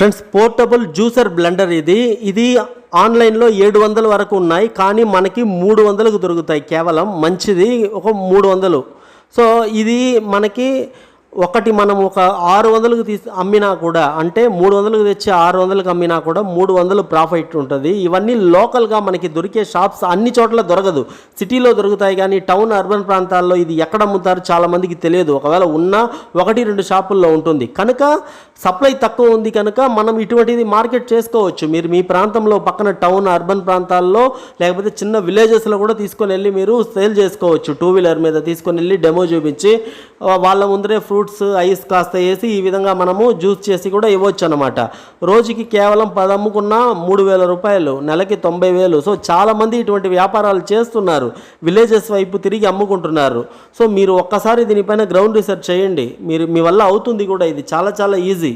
Friends portable juicer blender ఇది. ఇది ఆన్లైన్లో ఏడు వందల వరకు ఉన్నాయి కానీ మనకి మూడు వందలకు దొరుకుతాయి కేవలం. మంచిది ఒక మూడు వందలు. సో ఇది మనకి ఒకటి మనం ఒక ఆరు వందలకు తీసి అమ్మినా కూడా అంటే మూడు వందలకు తెచ్చి ఆరు వందలకు అమ్మినా కూడా మూడు వందలు ప్రాఫిట్ ఉంటుంది. ఇవన్నీ లోకల్గా మనకి దొరికే షాప్స్ అన్ని చోట్ల దొరకదు. సిటీలో దొరుకుతాయి కానీ టౌన్ అర్బన్ ప్రాంతాల్లో ఇది ఎక్కడ అమ్ముతారు చాలామందికి తెలియదు. ఒకవేళ ఉన్నా ఒకటి రెండు షాపుల్లో ఉంటుంది. కనుక సప్లై తక్కువ ఉంది కనుక మనం ఇటువంటిది మార్కెట్ చేసుకోవచ్చు. మీరు మీ ప్రాంతంలో పక్కన టౌన్ అర్బన్ ప్రాంతాల్లో లేకపోతే చిన్న విలేజెస్లో కూడా తీసుకొని వెళ్ళి మీరు సేల్ చేసుకోవచ్చు. టూ వీలర్ మీద తీసుకొని వెళ్ళి డెమో చూపించి వాళ్ళ ముందరే ఫ్రూట్ ఫ్రూట్స్ ఐస్ కాస్త వేసి ఈ విధంగా మనము జ్యూస్ చేసి కూడా ఇవ్వచ్చు అనమాట రోజుకి కేవలం పది అమ్ముకున్న మూడు వేల రూపాయలు నెలకి తొంభై వేలు. సో చాలామంది ఇటువంటి వ్యాపారాలు చేస్తున్నారు. విలేజెస్ వైపు తిరిగి అమ్ముకుంటున్నారు. సో మీరు ఒక్కసారి దీనిపైన గ్రౌండ్ రీసెర్చ్ చేయండి. మీరు మీ వల్ల అవుతుంది కూడా ఇది. చాలా చాలా ఈజీ.